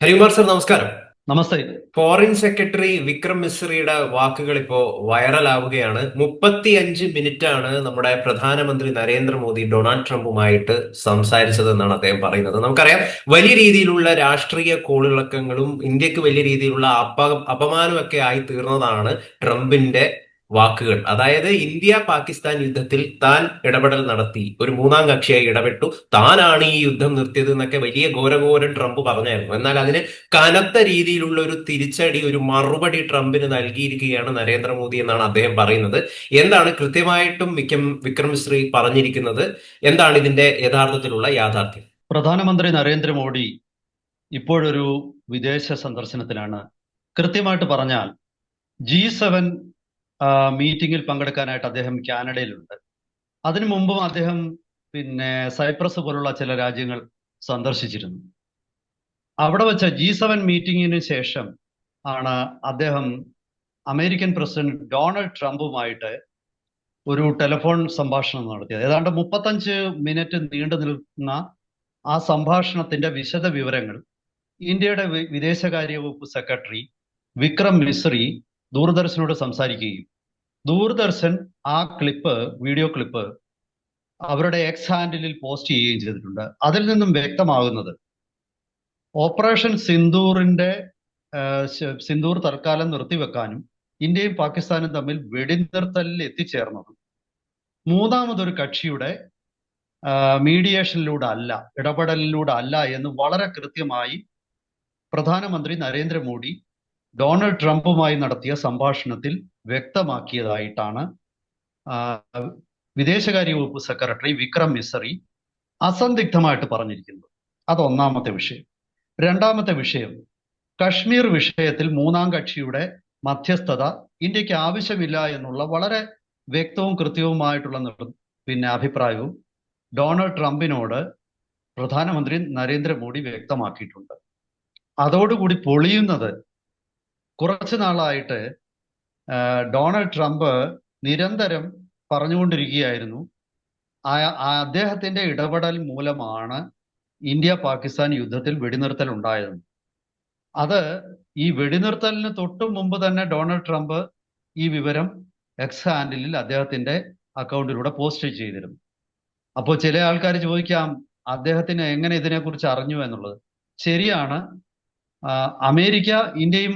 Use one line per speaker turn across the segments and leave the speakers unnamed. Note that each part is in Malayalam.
ഹരികുമാർ സർ നമസ്കാരം.
നമസ്തേ.
ഫോറിൻ സെക്രട്ടറി വിക്രം മിശ്രയുടെ വാക്കുകൾ ഇപ്പോ വൈറലാവുകയാണ് മുപ്പത്തിയഞ്ച് മിനിറ്റ് ആണ് നമ്മുടെ പ്രധാനമന്ത്രി നരേന്ദ്രമോദി ഡൊണാൾഡ് ട്രംപുമായിട്ട് സംസാരിച്ചതെന്നാണ് അദ്ദേഹം പറയുന്നത്. നമുക്കറിയാം വലിയ രീതിയിലുള്ള രാഷ്ട്രീയ കോളിളക്കങ്ങളും ഇന്ത്യയ്ക്ക് വലിയ രീതിയിലുള്ള അപ അപമാനമൊക്കെ ആയി തീർന്നതാണ് ട്രംപിന്റെ വാക്കുകൾ. അതായത് ഇന്ത്യ പാകിസ്ഥാൻ യുദ്ധത്തിൽ താൻ ഇടപെടൽ നടത്തി. ഒരു മൂന്നാം കക്ഷിയായി ഇടപെട്ടു. താനാണ് ഈ യുദ്ധം നിർത്തിയത് എന്നൊക്കെ വലിയ ഘോരഘോരം ട്രംപ് പറഞ്ഞായിരുന്നു. എന്നാൽ അതിന് കനത്ത രീതിയിലുള്ള ഒരു തിരിച്ചടി ഒരു മറുപടി ട്രംപിന് നൽകിയിരിക്കുകയാണ് നരേന്ദ്രമോദി എന്നാണ് അദ്ദേഹം പറയുന്നത്. എന്താണ് കൃത്യമായിട്ടും വിക്രം വിക്രം ശ്രീ പറഞ്ഞിരിക്കുന്നത്? എന്താണ് ഇതിന്റെ യഥാർത്ഥത്തിലുള്ള യാഥാർത്ഥ്യം?
പ്രധാനമന്ത്രി നരേന്ദ്രമോദി ഇപ്പോഴൊരു വിദേശ സന്ദർശനത്തിലാണ്. കൃത്യമായിട്ട് പറഞ്ഞാൽ ജി സെവൻ മീറ്റിംഗിൽ പങ്കെടുക്കാനായിട്ട് അദ്ദേഹം കാനഡയിലുണ്ട്. അതിനു മുമ്പും അദ്ദേഹം പിന്നെ സൈപ്രസ് പോലുള്ള ചില രാജ്യങ്ങൾ സന്ദർശിച്ചിരുന്നു. അവിടെ വെച്ച ജി സെവൻ മീറ്റിംഗിന് ശേഷം ആണ് അദ്ദേഹം അമേരിക്കൻ പ്രസിഡന്റ് ഡൊണാൾഡ് ട്രംപുമായിട്ട് ഒരു ടെലിഫോൺ സംഭാഷണം നടത്തിയത്. ഏതാണ്ട് മുപ്പത്തഞ്ച് മിനിറ്റ് നീണ്ടു നിൽക്കുന്ന ആ സംഭാഷണത്തിന്റെ വിശദ വിവരങ്ങൾ ഇന്ത്യയുടെ വിദേശകാര്യ വകുപ്പ് സെക്രട്ടറി വിക്രം മിശ്രി ദൂരദർശനോട് സംസാരിക്കുകയും. ദൂരദർശൻ ആ ക്ലിപ്പ് വീഡിയോ ക്ലിപ്പ് അവരുടെ എക്സ് ഹാൻഡിലിൽ പോസ്റ്റ് ചെയ്യുകയും ചെയ്തിട്ടുണ്ട്. അതിൽ നിന്നും വ്യക്തമാകുന്നത് ഓപ്പറേഷൻ സിന്ദൂറിന്റെ സിന്ദൂർ തൽക്കാലം നിർത്തിവെക്കാനും ഇന്ത്യയും പാകിസ്ഥാനും തമ്മിൽ വെടിനിർത്തലിൽ എത്തിച്ചേർന്നതും. മൂന്നാമതൊരു കക്ഷിയുടെ മീഡിയേഷനിലൂടെ അല്ല ഇടപെടലിലൂടെ അല്ല എന്ന് വളരെ കൃത്യമായി പ്രധാനമന്ത്രി നരേന്ദ്രമോദി ഡൊണാൾഡ് ട്രംപുമായി നടത്തിയ സംഭാഷണത്തിൽ വ്യക്തമാക്കിയതായിട്ടാണ് വിദേശകാര്യ വകുപ്പ് സെക്രട്ടറി വിക്രം മിസറി അസന്ദിഗ്ധമായിട്ട് പറഞ്ഞിരിക്കുന്നത്. അത് ഒന്നാമത്തെ വിഷയം. രണ്ടാമത്തെ വിഷയം കശ്മീർ വിഷയത്തിൽ മൂന്നാം കക്ഷിയുടെ മധ്യസ്ഥത ഇന്ത്യയ്ക്ക് ആവശ്യമില്ല എന്നുള്ള വളരെ വ്യക്തവും കൃത്യവുമായിട്ടുള്ള പിന്നെ അഭിപ്രായവും ഡൊണാൾഡ് ട്രംപിനോട് പ്രധാനമന്ത്രി നരേന്ദ്രമോദി വ്യക്തമാക്കിയിട്ടുണ്ട്. അതോടുകൂടി പൊളിയുന്നത് കുറച്ചു നാളായിട്ട് ഡൊണാൾഡ് ട്രംപ് നിരന്തരം പറഞ്ഞുകൊണ്ടിരിക്കുകയായിരുന്നു. അദ്ദേഹത്തിന്റെ ഇടപെടൽ മൂലമാണ് ഇന്ത്യ പാകിസ്ഥാൻ യുദ്ധത്തിൽ വെടിനിർത്തൽ ഉണ്ടായത് അത് ഈ വെടിനിർത്തലിന് തൊട്ടു മുമ്പ് തന്നെ ഡൊണാൾഡ് ട്രംപ് ഈ വിവരം എക്സ് ഹാൻഡിലിൽ അദ്ദേഹത്തിന്റെ അക്കൗണ്ടിലൂടെ പോസ്റ്റ് ചെയ്തിരുന്നു. അപ്പോൾ ചില ആൾക്കാർ ചോദിക്കാം അദ്ദേഹത്തിന് എങ്ങനെ ഇതിനെക്കുറിച്ച് അറിഞ്ഞു എന്നുള്ളത്? ശരിയാണ് അമേരിക്ക ഇന്ത്യയും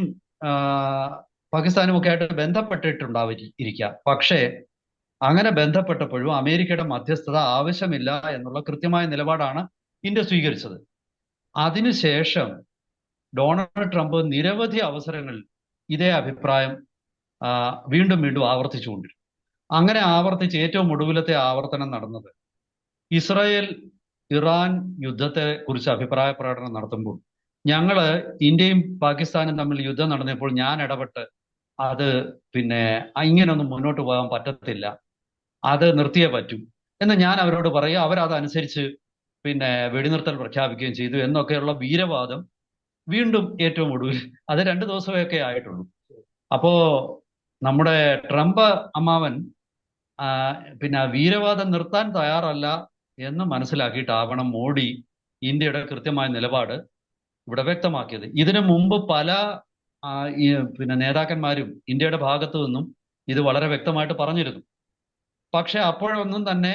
പാകിസ്ഥാനും ഒക്കെ ആയിട്ട് ബന്ധപ്പെട്ടിട്ടുണ്ടാവിരിക്കാം പക്ഷേ അങ്ങനെ ബന്ധപ്പെട്ടപ്പോഴും അമേരിക്കയുടെ മധ്യസ്ഥത ആവശ്യമില്ല എന്നുള്ള കൃത്യമായ നിലപാടാണ് ഇന്ത്യ സ്വീകരിച്ചത്. അതിനുശേഷം ഡൊണാൾഡ് ട്രംപ് നിരവധി അവസരങ്ങളിൽ ഇതേ അഭിപ്രായം വീണ്ടും വീണ്ടും ആവർത്തിച്ചുകൊണ്ടിരുന്നു. അങ്ങനെ ആവർത്തിച്ച് ഏറ്റവും ഒടുവിലത്തെ ആവർത്തനം നടന്നത് ഇസ്രായേൽ ഇറാൻ യുദ്ധത്തെ കുറിച്ച് അഭിപ്രായ പ്രകടനം നടത്തുമ്പോൾ ഞങ്ങൾ ഇന്ത്യയും പാകിസ്ഥാനും തമ്മിൽ യുദ്ധം നടന്നപ്പോൾ ഞാൻ ഇടപെട്ട് അത് പിന്നെ ഇങ്ങനൊന്നും മുന്നോട്ട് പോകാൻ പറ്റത്തില്ല. അത് നിർത്തിയേ പറ്റൂ. എന്ന് ഞാൻ അവരോട് പറയുക. അവരതനുസരിച്ച് പിന്നെ വെടിനിർത്തൽ പ്രഖ്യാപിക്കുകയും ചെയ്തു. എന്നൊക്കെയുള്ള വീരവാദം വീണ്ടും ഏറ്റവും ഒടുവിൽ അത് രണ്ട് ദിവസമൊക്കെ ആയിട്ടുള്ളൂ. അപ്പോ നമ്മുടെ ട്രംപ് അമ്മാവൻ പിന്നെ വീരവാദം നിർത്താൻ തയ്യാറല്ല എന്ന് മനസ്സിലാക്കിയിട്ടാവണം മോഡി ഇന്ത്യയുടെ കൃത്യമായ നിലപാട്. ഇവിടെ വ്യക്തമാക്കിയത്. ഇതിനു മുമ്പ് പല പിന്നെ നേതാക്കന്മാരും ഇന്ത്യയുടെ ഭാഗത്തു നിന്നും ഇത് വളരെ വ്യക്തമായിട്ട് പറഞ്ഞിരുന്നു. പക്ഷെ അപ്പോഴൊന്നും തന്നെ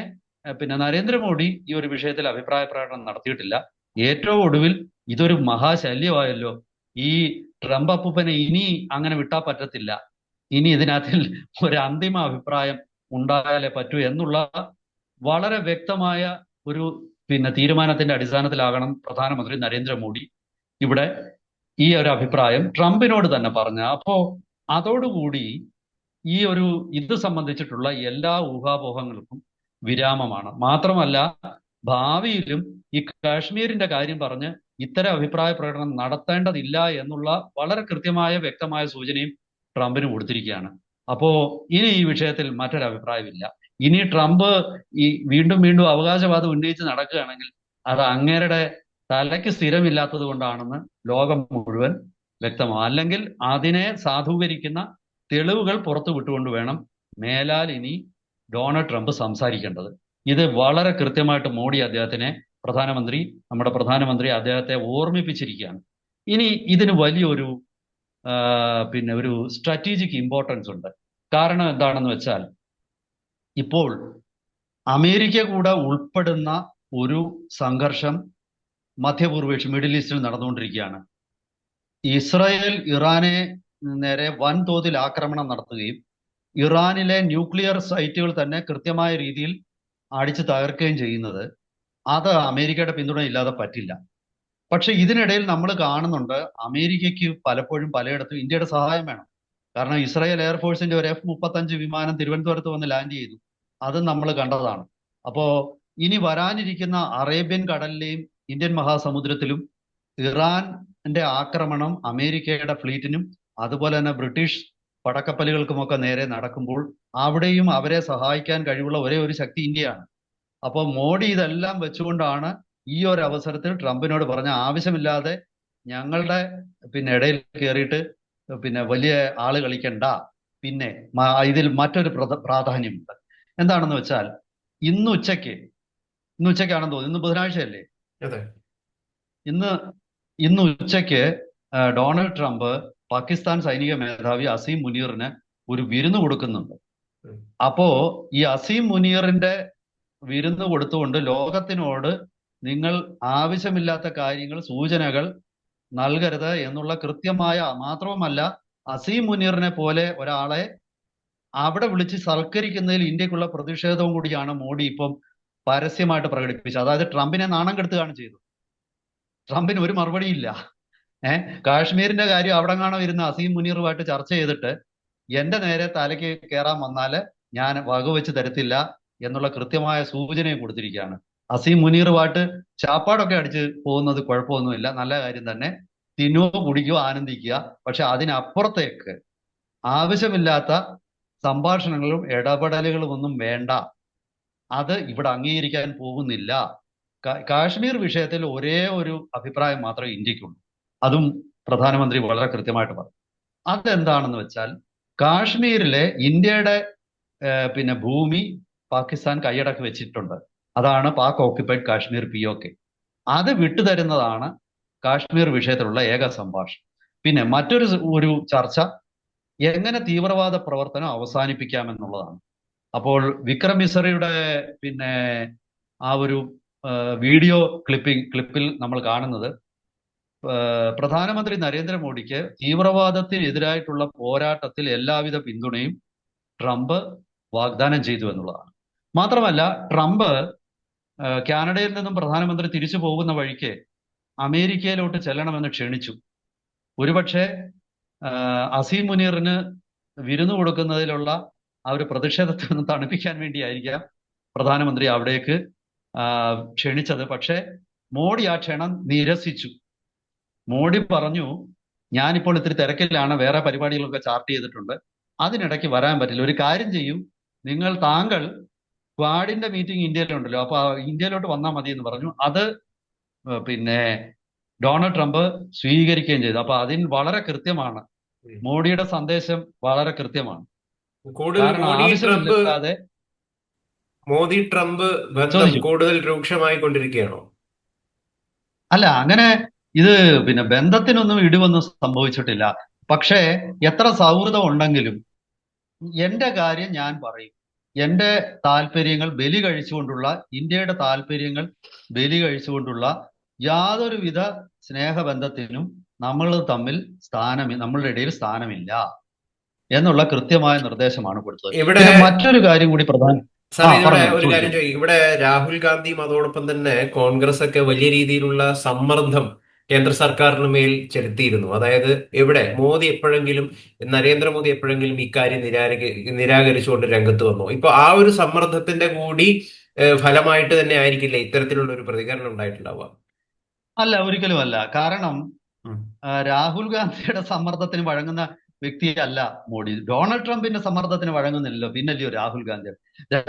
പിന്നെ നരേന്ദ്രമോദി ഈ ഒരു വിഷയത്തിൽ അഭിപ്രായ പ്രകടനം നടത്തിയിട്ടില്ല. ഏറ്റവും ഒടുവിൽ ഇതൊരു മഹാശല്യമായല്ലോ. ഈ ട്രംപ് അപ്പൂപ്പനെ ഇനി അങ്ങനെ വിട്ടാ പറ്റത്തില്ല. ഇനി ഇതിനകത്തിൽ ഒരു അന്തിമ അഭിപ്രായം ഉണ്ടായാലേ പറ്റൂ എന്നുള്ള വളരെ വ്യക്തമായ ഒരു പിന്നെ തീരുമാനത്തിന്റെ അടിസ്ഥാനത്തിലാകണം പ്രധാനമന്ത്രി നരേന്ദ്രമോദി ഇവിടെ ഈ ഒരു അഭിപ്രായം ട്രംപിനോട് തന്നെ പറഞ്ഞ. അപ്പോ അതോടുകൂടി ഈ ഒരു ഇത് സംബന്ധിച്ചിട്ടുള്ള എല്ലാ ഊഹാപോഹങ്ങൾക്കും വിരാമമാണ്. മാത്രമല്ല ഭാവിയിലും ഈ കാശ്മീരിന്റെ കാര്യം പറഞ്ഞ് ഇത്തരം അഭിപ്രായ പ്രകടനം നടത്തേണ്ടതില്ല എന്നുള്ള വളരെ കൃത്യമായ വ്യക്തമായ സൂചനയും ട്രംപിന് കൊടുത്തിരിക്കുകയാണ്. അപ്പോ ഇനി ഈ വിഷയത്തിൽ മറ്റൊരു അഭിപ്രായമില്ല. ഇനി ട്രംപ് ഈ വീണ്ടും വീണ്ടും അവകാശവാദം ഉന്നയിച്ച് നടക്കുകയാണെങ്കിൽ അത് അങ്ങേരുടെ തലയ്ക്ക് സ്ഥിരമില്ലാത്തത് കൊണ്ടാണെന്ന് ലോകം മുഴുവൻ വ്യക്തമാവും അല്ലെങ്കിൽ അതിനെ സാധൂകരിക്കുന്ന തെളിവുകൾ പുറത്തു വിട്ടുകൊണ്ട് വേണം മേലാൽ ഇനി ഡൊണാൾഡ് ട്രംപ് സംസാരിക്കേണ്ടത്. ഇത് വളരെ കൃത്യമായിട്ട് മോഡി അദ്ദേഹത്തിനെ പ്രധാനമന്ത്രി നമ്മുടെ പ്രധാനമന്ത്രി അദ്ദേഹത്തെ ഓർമ്മിപ്പിച്ചിരിക്കുകയാണ്. ഇനി ഇതിന് വലിയൊരു പിന്നെ ഒരു സ്ട്രാറ്റജിക് ഇമ്പോർട്ടൻസ് ഉണ്ട്. കാരണം എന്താണെന്ന് വെച്ചാൽ ഇപ്പോൾ അമേരിക്ക കൂടെ ഉൾപ്പെടുന്ന ഒരു സംഘർഷം മധ്യപൂർവേഷ്യ മിഡിൽ ഈസ്റ്റിൽ നടന്നുകൊണ്ടിരിക്കുകയാണ്. ഇസ്രായേൽ ഇറാനെ നേരെ വൻതോതിൽ ആക്രമണം നടത്തുകയും ഇറാനിലെ ന്യൂക്ലിയർ സൈറ്റുകൾ തന്നെ കൃത്യമായ രീതിയിൽ അടിച്ചു തകർക്കുകയും ചെയ്യുന്നത് അത് അമേരിക്കയുടെ പിന്തുണ ഇല്ലാതെ പറ്റില്ല. പക്ഷെ ഇതിനിടയിൽ നമ്മൾ കാണുന്നുണ്ട് അമേരിക്കയ്ക്ക് പലപ്പോഴും പലയിടത്തും ഇന്ത്യയുടെ സഹായം വേണം. കാരണം ഇസ്രായേൽ എയർഫോഴ്സിന്റെ ഒരു എഫ് മുപ്പത്തഞ്ച് വിമാനം തിരുവനന്തപുരത്ത് വന്ന് ലാൻഡ് ചെയ്തു. അത് നമ്മൾ കണ്ടതാണ്. അപ്പോ ഇനി വരാനിരിക്കുന്ന അറേബ്യൻ കടലിലെയും ഇന്ത്യൻ മഹാസമുദ്രത്തിലും ഇറാന്റെ ആക്രമണം അമേരിക്കയുടെ ഫ്ലീറ്റിനും അതുപോലെ തന്നെ ബ്രിട്ടീഷ് പടക്കപ്പലുകൾക്കുമൊക്കെ നേരെ നടക്കുമ്പോൾ അവിടെയും അവരെ സഹായിക്കാൻ കഴിവുള്ള ഒരേ ഒരു ശക്തി ഇന്ത്യയാണ്. അപ്പോൾ മോഡി ഇതെല്ലാം വെച്ചുകൊണ്ടാണ് ഈ ഒരു അവസരത്തിൽ ട്രംപിനോട് പറഞ്ഞ ആവശ്യമില്ലാതെ ഞങ്ങളുടെ പിന്നെ ഇടയിൽ കയറിയിട്ട് പിന്നെ വലിയ ആൾ കളിക്കണ്ട. പിന്നെ ഇതിൽ മറ്റൊരു പ്രധ- പ്രാധാന്യമുണ്ട്. എന്താണെന്ന് വെച്ചാൽ ഇന്ന് ഉച്ചയ്ക്ക് ഇന്ന് ഉച്ചയ്ക്കാണെന്ന് തോന്നുന്നു. ഇന്ന് ബുധനാഴ്ചയല്ലേ? ഇന്ന് ഇന്ന് ഉച്ചയ്ക്ക് ഡൊണാൾഡ് ട്രംപ് പാകിസ്ഥാൻ സൈനിക മേധാവി അസീം മുനീറിന് ഒരു വിരുന്ന് കൊടുക്കുന്നുണ്ട്. അപ്പോ ഈ അസീം മുനീറിന്റെ വിരുന്ന് കൊടുത്തുകൊണ്ട് ലോകത്തിനോട് നിങ്ങൾ ആവശ്യമില്ലാത്ത കാര്യങ്ങൾ സൂചനകൾ നൽകരുത് എന്നുള്ള കൃത്യമായ മാത്രവുമല്ല അസീം മുനീറിനെ പോലെ ഒരാളെ അവിടെ വിളിച്ച് സൽക്കരിക്കുന്നതിൽ ഇന്ത്യക്കുള്ള പ്രതിഷേധവും കൂടിയാണ് മോഡി ഇപ്പം പരസ്യമായിട്ട് പ്രകടിപ്പിച്ചു. അതായത് ട്രംപിനെ നാണം കെടുത്തുകയാണ് ചെയ്തു. ട്രംപിന് ഒരു മറുപടിയില്ല ഏഹ് കാശ്മീരിന്റെ കാര്യം അവിടെ കാണാൻ വരുന്ന അസീം മുനീറുമായിട്ട് ചർച്ച ചെയ്തിട്ട് എന്റെ നേരെ തലയ്ക്ക് കയറാൻ വന്നാൽ ഞാൻ വകവെച്ച് തരത്തില്ല എന്നുള്ള കൃത്യമായ സൂചനയും കൊടുത്തിരിക്കുകയാണ്. അസീം മുനീറുമായിട്ട് ചാപ്പാടൊക്കെ അടിച്ച് പോകുന്നത് കുഴപ്പമൊന്നുമില്ല. നല്ല കാര്യം തന്നെ. തിന്നോ കുടിക്കുകയോ ആനന്ദിക്കുക. പക്ഷെ അതിനപ്പുറത്തേക്ക് ആവശ്യമില്ലാത്ത സംഭാഷണങ്ങളും ഇടപെടലുകളും ഒന്നും വേണ്ട. അത് ഇവിടെ അംഗീകരിക്കാൻ പോകുന്നില്ല. കാശ്മീർ വിഷയത്തിൽ ഒരേ ഒരു അഭിപ്രായം മാത്രമേ ഇന്ത്യക്കുള്ളൂ. അതും പ്രധാനമന്ത്രി വളരെ കൃത്യമായിട്ട് പറഞ്ഞു. അതെന്താണെന്ന് വെച്ചാൽ കാശ്മീരിലെ ഇന്ത്യയുടെ പിന്നെ ഭൂമി പാകിസ്ഥാൻ കൈയടക്കി വെച്ചിട്ടുണ്ട്. അതാണ് Pak occupied Kashmir P O K അത് വിട്ടുതരുന്നതാണ് കാശ്മീർ വിഷയത്തിലുള്ള ഏക സംഭാഷണം. പിന്നെ മറ്റൊരു ഒരു ചർച്ച എങ്ങനെ തീവ്രവാദ പ്രവർത്തനം അവസാനിപ്പിക്കാമെന്നുള്ളതാണ്. അപ്പോൾ വിക്രം മിസറിയുടെ പിന്നെ ആ ഒരു വീഡിയോ ക്ലിപ്പിംഗ് ക്ലിപ്പിൽ നമ്മൾ കാണുന്നത് പ്രധാനമന്ത്രി നരേന്ദ്രമോദിക്ക് തീവ്രവാദത്തിനെതിരായിട്ടുള്ള പോരാട്ടത്തിൽ എല്ലാവിധ പിന്തുണയും ട്രംപ് വാഗ്ദാനം ചെയ്തു എന്നുള്ളതാണ്. മാത്രമല്ല ട്രംപ് കാനഡയിൽ നിന്നും പ്രധാനമന്ത്രി തിരിച്ചു പോകുന്ന വഴിക്ക് അമേരിക്കയിലോട്ട് ചെല്ലണമെന്ന് ക്ഷണിച്ചു. ഒരുപക്ഷെ അസീം മുനീറിന് വിരുന്ന് കൊടുക്കുന്നതിലുള്ള ആ ഒരു പ്രതിഷേധത്തെ ഒന്ന് തണുപ്പിക്കാൻ വേണ്ടിയായിരിക്കാം പ്രധാനമന്ത്രി അവിടേക്ക് ക്ഷണിച്ചത്. പക്ഷേ മോഡി ആ ക്ഷണം നിരസിച്ചു. മോഡി പറഞ്ഞു ഞാനിപ്പോൾ ഇത്തിരി തിരക്കിലാണ് വേറെ പരിപാടികളൊക്കെ ചാർട്ട് ചെയ്തിട്ടുണ്ട്. അതിനിടയ്ക്ക് വരാൻ പറ്റില്ല. ഒരു കാര്യം ചെയ്യും. നിങ്ങൾ താങ്കൾ ക്വാഡിന്റെ മീറ്റിംഗ് ഇന്ത്യയിലുണ്ടല്ലോ. അപ്പൊ ഇന്ത്യയിലോട്ട് വന്നാൽ മതി എന്ന് പറഞ്ഞു. അത് പിന്നെ ഡൊണാൾഡ് ട്രംപ് സ്വീകരിക്കുകയും ചെയ്തു. അപ്പൊ അതിന് വളരെ കൃത്യമാണ്. മോഡിയുടെ സന്ദേശം വളരെ കൃത്യമാണ്.
കൂടുതൽ മോദി ട്രംപ് ബന്ധം കൂടുതൽ രൂക്ഷമായി കൊണ്ടിരിക്കുകയാണോ
അല്ല അങ്ങനെ ഇത് പിന്നെ ബന്ധത്തിനൊന്നും ഇടിവൊന്നും സംഭവിച്ചിട്ടില്ല. പക്ഷേ എത്ര സൗഹൃദം ഉണ്ടെങ്കിലും എന്റെ കാര്യം ഞാൻ പറയും. എന്റെ താല്പര്യങ്ങൾ ബലി കഴിച്ചുകൊണ്ടുള്ള ഇന്ത്യയുടെ താല്പര്യങ്ങൾ ബലി കഴിച്ചുകൊണ്ടുള്ള യാതൊരുവിധ സ്നേഹബന്ധത്തിനും നമ്മൾ തമ്മിൽ സ്ഥാനം നമ്മളുടെ ഇടയിൽ സ്ഥാനമില്ല. എന്നുള്ള കൃത്യമായ നിർദ്ദേശമാണ് കൊടുത്തത്.
ഇവിടെ
മറ്റൊരു കാര്യം കൂടി പ്രധാന
ഒരു കാര്യം. ഇവിടെ രാഹുൽ ഗാന്ധിയും അതോടൊപ്പം തന്നെ കോൺഗ്രസ് ഒക്കെ വലിയ രീതിയിലുള്ള സമ്മർദ്ദം കേന്ദ്ര സർക്കാരിന് മേൽ ചെലുത്തിയിരുന്നു. അതായത് എവിടെ? മോദി എപ്പോഴെങ്കിലും നരേന്ദ്രമോദി എപ്പോഴെങ്കിലും ഇക്കാര്യം നിരാക നിരാകരിച്ചുകൊണ്ട് രംഗത്ത് വന്നു. ഇപ്പൊ ആ ഒരു സമ്മർദ്ദത്തിന്റെ കൂടി ഫലമായിട്ട് തന്നെ ആയിരിക്കില്ല ഇത്തരത്തിലുള്ള ഒരു പ്രതികരണം ഉണ്ടായിട്ടുണ്ടാവുക.
അല്ല ഒരിക്കലും അല്ല. കാരണം രാഹുൽ ഗാന്ധിയുടെ സമ്മർദ്ദത്തിന് വഴങ്ങുന്ന വ്യക്തിയല്ല മോഡി. ഡൊണാൾഡ് ട്രംപിന്റെ സമ്മർദ്ദത്തിന് വഴങ്ങുന്നില്ലല്ലോ. പിന്നല്ലയോ രാഹുൽ ഗാന്ധി.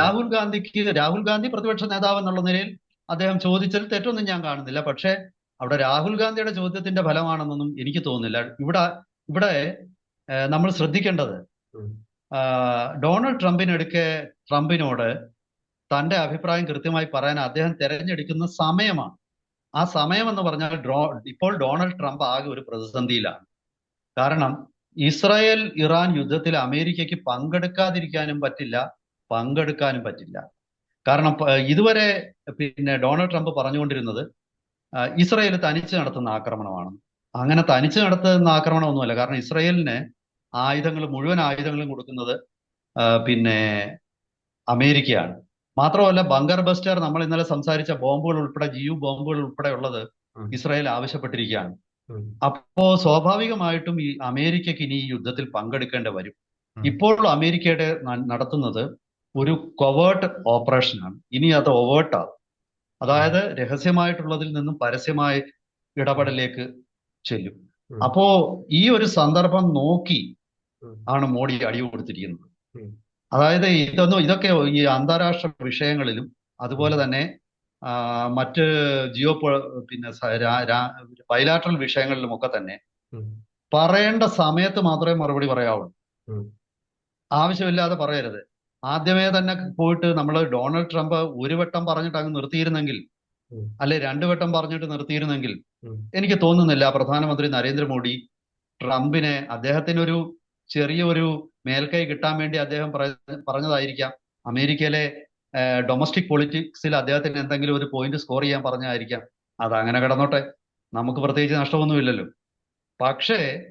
രാഹുൽ ഗാന്ധിക്ക് രാഹുൽ ഗാന്ധി പ്രതിപക്ഷ നേതാവ് എന്നുള്ള നിലയിൽ അദ്ദേഹം ചോദിച്ചതിൽ തെറ്റൊന്നും ഞാൻ കാണുന്നില്ല. പക്ഷേ അവിടെ രാഹുൽ ഗാന്ധിയുടെ ചോദ്യത്തിന്റെ ഫലമാണെന്നൊന്നും എനിക്ക് തോന്നുന്നില്ല. ഇവിടെ ഇവിടെ നമ്മൾ ശ്രദ്ധിക്കേണ്ടത് ഡൊണാൾഡ് ട്രംപിനെടുക്കെ ട്രംപിനോട് തന്റെ അഭിപ്രായം കൃത്യമായി പറയാൻ അദ്ദേഹം തെരഞ്ഞെടുക്കുന്ന സമയമാണ്. ആ സമയം എന്ന് പറഞ്ഞാൽ ഡ്രോ ഇപ്പോൾ ഡൊണാൾഡ് ട്രംപ് ആകെ ഒരു പ്രതിസന്ധിയിലാണ്. കാരണം ഇസ്രായേൽ ഇറാൻ യുദ്ധത്തിൽ അമേരിക്കയ്ക്ക് പങ്കെടുക്കാതിരിക്കാനും പറ്റില്ല പങ്കെടുക്കാനും പറ്റില്ല കാരണം ഇതുവരെ പിന്നെ ഡൊണാൾഡ് ട്രംപ് പറഞ്ഞുകൊണ്ടിരുന്നത് ഇസ്രായേൽ തനിച്ച് നടത്തുന്ന ആക്രമണമാണ് അങ്ങനെ തനിച്ച് നടത്തുന്ന ആക്രമണമൊന്നുമല്ല കാരണം ഇസ്രായേലിന് ആയുധങ്ങൾ മുഴുവൻ ആയുധങ്ങളും കൊടുക്കുന്നത് പിന്നെ അമേരിക്കയാണ് മാത്രമല്ല ബങ്കർ ബസ്റ്റർ നമ്മൾ ഇന്നലെ സംസാരിച്ച ബോംബുകൾ ഉൾപ്പെടെ ജിയു ബോംബുകൾ ഉൾപ്പെടെ ഉള്ളത്. ഇസ്രായേൽ ആവശ്യപ്പെട്ടിരിക്കുകയാണ്. അപ്പോ സ്വാഭാവികമായിട്ടും ഈ അമേരിക്കക്ക് ഇനി ഈ യുദ്ധത്തിൽ പങ്കെടുക്കേണ്ടി വരും. ഇപ്പോൾ അമേരിക്കയുടെ നടത്തുന്നത് ഒരു കൊവേർട്ട് ഓപ്പറേഷനാണ് ഇനി അത് ഒവേർട്ടാകും അതായത് രഹസ്യമായിട്ടുള്ളതിൽ നിന്നും പരസ്യമായ ഇടപെടലേക്ക് ചെല്ലും. അപ്പോ ഈ ഒരു സന്ദർഭം നോക്കി ആണ് മോഡി അടി കൊടുത്തിരിക്കുന്നത്. അതായത് ഇതൊന്നും ഇതൊക്കെ ഈ അന്താരാഷ്ട്ര വിഷയങ്ങളിലും അതുപോലെ തന്നെ മറ്റ് ജിയോ പിന്നെ ബൈലാട്രൽ വിഷയങ്ങളിലും ഒക്കെ തന്നെ. പറയേണ്ട സമയത്ത് മാത്രമേ മറുപടി പറയാവുള്ളൂ ആവശ്യമില്ലാതെ പറയരുത്. ആദ്യമേ തന്നെ പോയിട്ട് നമ്മൾ ഡൊണാൾഡ് ട്രംപ് ഒരു വട്ടം പറഞ്ഞിട്ട് അങ്ങ് നിർത്തിയിരുന്നെങ്കിൽ. അല്ലെ രണ്ടു വട്ടം പറഞ്ഞിട്ട് നിർത്തിയിരുന്നെങ്കിൽ എനിക്ക് തോന്നുന്നില്ല പ്രധാനമന്ത്രി നരേന്ദ്രമോദി ട്രംപിനെ അദ്ദേഹത്തിന് ഒരു ചെറിയ ഒരു മേൽക്കൈ കിട്ടാൻ വേണ്ടി അദ്ദേഹം പറ- പറഞ്ഞതായിരിക്കാം. അമേരിക്കയിലെ ഡൊമസ്റ്റിക് പൊളിറ്റിക്സിൽ അദ്ദേഹത്തിന് എന്തെങ്കിലും ഒരു പോയിന്റ് സ്കോർ ചെയ്യാൻ പറഞ്ഞായിരിക്കാം. അത് അങ്ങനെ കിടന്നോട്ടെ. നമുക്ക് പ്രത്യേകിച്ച് നഷ്ടമൊന്നുമില്ലല്ലോ. പക്ഷേ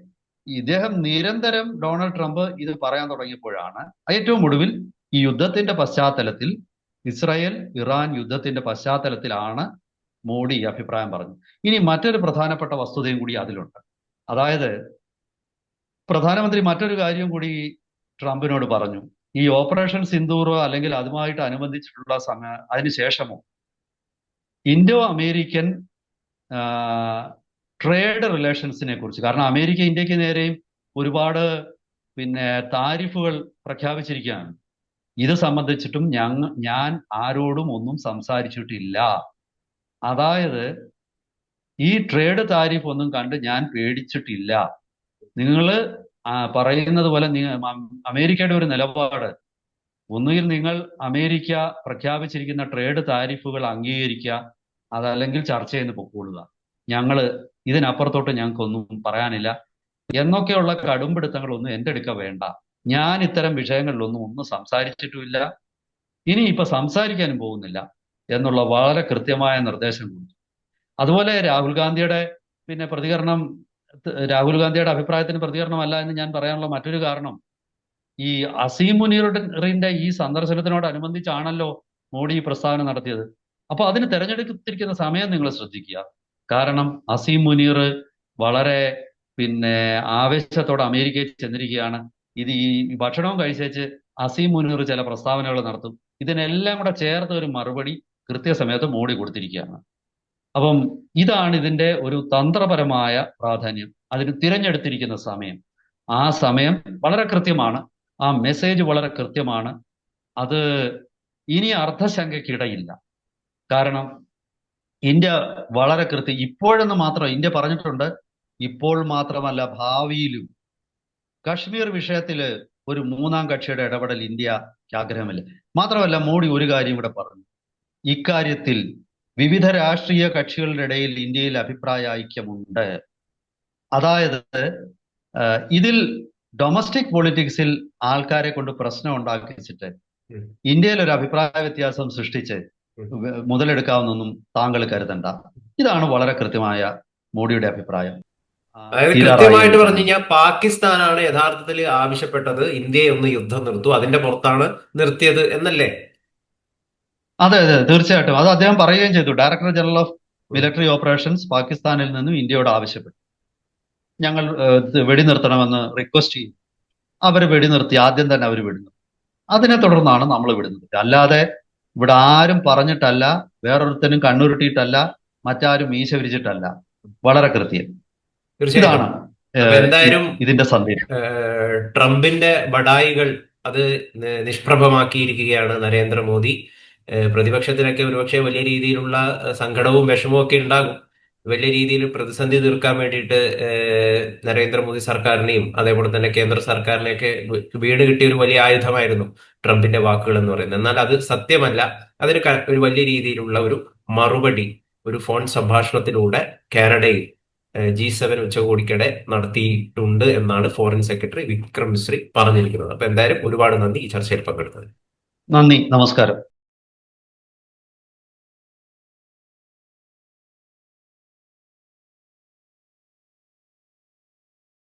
ഇദ്ദേഹം നിരന്തരം ഡൊണാൾഡ് ട്രംപ് ഇത് പറയാൻ തുടങ്ങിയപ്പോഴാണ് ഏറ്റവും ഒടുവിൽ ഈ യുദ്ധത്തിന്റെ പശ്ചാത്തലത്തിൽ ഇസ്രായേൽ ഇറാൻ യുദ്ധത്തിന്റെ പശ്ചാത്തലത്തിലാണ് മോഡി അഭിപ്രായം പറഞ്ഞു ഇനി മറ്റൊരു പ്രധാനപ്പെട്ട വസ്തുതയും കൂടി അതിലുണ്ട്. അതായത് പ്രധാനമന്ത്രി മറ്റൊരു കാര്യം കൂടി ട്രംപിനോട് പറഞ്ഞു. ഈ ഓപ്പറേഷൻ സിന്ദൂറോ അല്ലെങ്കിൽ അതുമായിട്ട് അനുബന്ധിച്ചിട്ടുള്ള സമയ അതിനുശേഷമോ ഇൻഡോ അമേരിക്കൻ ട്രേഡ് റിലേഷൻസിനെ കുറിച്ച് കാരണം അമേരിക്ക ഇന്ത്യയ്ക്ക് നേരെയും ഒരുപാട് പിന്നെ താരിഫുകൾ പ്രഖ്യാപിച്ചിരിക്കുകയാണ്. ഇത് സംബന്ധിച്ചിട്ടും ഞങ്ങ ഞാൻ ആരോടും ഒന്നും സംസാരിച്ചിട്ടില്ല. അതായത് ഈ ട്രേഡ് താരിഫ് ഒന്നും കണ്ട് ഞാൻ പേടിച്ചിട്ടില്ല. നിങ്ങൾ പറയുന്നത് പോലെ അമേരിക്കയുടെ ഒരു നിലപാട്. ഒന്നുകിൽ നിങ്ങൾ അമേരിക്ക പ്രഖ്യാപിച്ചിരിക്കുന്ന ട്രേഡ് താരിഫുകൾ അംഗീകരിക്കുക അതല്ലെങ്കിൽ ചർച്ച ചെയ്ത് പൊക്കോളുക. ഞങ്ങൾ ഇതിനപ്പുറത്തോട്ട് ഞങ്ങൾക്കൊന്നും പറയാനില്ല. എന്നൊക്കെയുള്ള കടുംപിടുത്തങ്ങളൊന്നും എന്റെ അടുക്ക വേണ്ട. ഞാൻ ഇത്തരം വിഷയങ്ങളിലൊന്നും ഒന്നും സംസാരിച്ചിട്ടുമില്ല. ഇനി ഇപ്പൊ സംസാരിക്കാനും പോകുന്നില്ല എന്നുള്ള വളരെ കൃത്യമായ നിർദ്ദേശം കൊടുത്തു. അതുപോലെ രാഹുൽ ഗാന്ധിയുടെ പിന്നെ പ്രതികരണം രാഹുൽ ഗാന്ധിയുടെ അഭിപ്രായത്തിന് പ്രതികരണമല്ല എന്ന് ഞാൻ പറയാനുള്ള മറ്റൊരു കാരണം ഈ അസീം മുനീറിന്റെ ഈ സന്ദർശനത്തിനോടനുബന്ധിച്ചാണല്ലോ മോഡി ഈ പ്രസ്താവന നടത്തിയത്. അപ്പൊ അതിന് തെരഞ്ഞെടുത്തിരിക്കുന്ന സമയം നിങ്ങൾ ശ്രദ്ധിക്കുക. കാരണം അസീം മുനീർ വളരെ പിന്നെ ആവേശത്തോടെ അമേരിക്കയിൽ ചെന്നിരിക്കുകയാണ്. ഇത് ഈ ഭക്ഷണവും കഴിച്ചേച്ച് അസീം മുനീർ ചില പ്രസ്താവനകൾ നടത്തും. ഇതിനെല്ലാം കൂടെ ചേർത്ത് ഒരു മറുപടി കൃത്യസമയത്ത് മോഡി കൊടുത്തിരിക്കുകയാണ്. അപ്പം ഇതാണ് ഇതിന്റെ ഒരു തന്ത്രപരമായ പ്രാധാന്യം. അതിന് തിരഞ്ഞെടുത്തിരിക്കുന്ന സമയം. ആ സമയം വളരെ കൃത്യമാണ്. ആ മെസ്സേജ് വളരെ കൃത്യമാണ്. അത് ഇനി അർത്ഥശങ്കയ്ക്കിടയില്ല കാരണം ഇന്ത്യ വളരെ കൃത്യം ഇപ്പോഴെന്ന് മാത്രം ഇന്ത്യ പറഞ്ഞിട്ടുണ്ട് ഇപ്പോൾ മാത്രമല്ല ഭാവിയിലും. കശ്മീർ വിഷയത്തിൽ ഒരു മൂന്നാം കക്ഷിയുടെ ഇടപെടൽ ഇന്ത്യയ്ക്ക് ആഗ്രഹമില്ല. മാത്രമല്ല മോഡി ഒരു കാര്യം കൂടെ പറഞ്ഞു. ഇക്കാര്യത്തിൽ വിവിധ രാഷ്ട്രീയ കക്ഷികളുടെ ഇടയിൽ ഇന്ത്യയിൽ അഭിപ്രായ ഐക്യമുണ്ട്. അതായത് ഇതിൽ ഡൊമസ്റ്റിക് പൊളിറ്റിക്സിൽ ആൾക്കാരെ കൊണ്ട് പ്രശ്നം ഉണ്ടാക്കിച്ചിട്ട് ഇന്ത്യയിൽ ഒരു അഭിപ്രായ വ്യത്യാസം സൃഷ്ടിച്ച് മുതലെടുക്കാവുന്നൊന്നും താങ്കൾ കരുതണ്ട. ഇതാണ് വളരെ കൃത്യമായ മോഡിയുടെ അഭിപ്രായം.
അതായത് കൃത്യമായിട്ട് പറഞ്ഞു കഴിഞ്ഞാൽ പാകിസ്ഥാനാണ് യഥാർത്ഥത്തിൽ ആവശ്യപ്പെട്ടത് ഇന്ത്യയെ ഒന്ന് യുദ്ധം നിർത്തു അതിന്റെ പുറത്താണ് നിർത്തിയത് എന്നല്ലേ?
അതെ അതെ തീർച്ചയായിട്ടും. അത് അദ്ദേഹം പറയുകയും ചെയ്തു. Director general of military operations പാകിസ്ഥാനിൽ നിന്നും ഇന്ത്യയോട് ആവശ്യപ്പെട്ടു. ഞങ്ങൾ വെടി നിർത്തണമെന്ന് വെടിനിർത്തണമെന്ന് റിക്വസ്റ്റ് ചെയ്യും അവർ വെടി നിർത്തി ആദ്യം തന്നെ അവർ വിടുന്നു. അതിനെ തുടർന്നാണ് നമ്മൾ വിടുന്നത്. അല്ലാതെ ഇവിടെ ആരും പറഞ്ഞിട്ടല്ല വേറൊരുത്തനും കണ്ണുരുട്ടിയിട്ടല്ല മറ്റാരും മീശ വിരിച്ചിട്ടല്ല. വളരെ കൃത്യം. ഇതാണ്
എന്തായാലും
ഇതിന്റെ സന്ദേശം.
ട്രംപിന്റെ ബടായികൾ അത് നിഷ്പ്രഭമാക്കിയിരിക്കുകയാണ് നരേന്ദ്രമോദി. പ്രതിപക്ഷത്തിനൊക്കെ ഒരുപക്ഷെ വലിയ രീതിയിലുള്ള സങ്കടവും വിഷമവും ഒക്കെ ഉണ്ടാകും. വലിയ രീതിയിൽ പ്രതിസന്ധി തീർക്കാൻ വേണ്ടിയിട്ട് നരേന്ദ്രമോദി സർക്കാരിനെയും അതേപോലെ തന്നെ കേന്ദ്ര സർക്കാരിനെയൊക്കെ വീട് കിട്ടിയ ഒരു വലിയ ആയുധമായിരുന്നു ട്രംപിന്റെ വാക്കുകൾ എന്ന് പറയുന്നത്. എന്നാൽ അത് സത്യമല്ല. അതിന് ഒരു വലിയ രീതിയിലുള്ള ഒരു മറുപടി ഒരു ഫോൺ സംഭാഷണത്തിലൂടെ കാനഡയിൽ ജി സെവൻ ഉച്ചകോടിക്കിടെ നടത്തിയിട്ടുണ്ട് എന്നാണ് ഫോറിൻ സെക്രട്ടറി വിക്രം മിശ്രി പറഞ്ഞിരിക്കുന്നത്. അപ്പൊ എന്തായാലും ഒരുപാട് നന്ദി ഈ ചർച്ചയിൽ പങ്കെടുത്തത്
നന്ദി. നമസ്കാരം.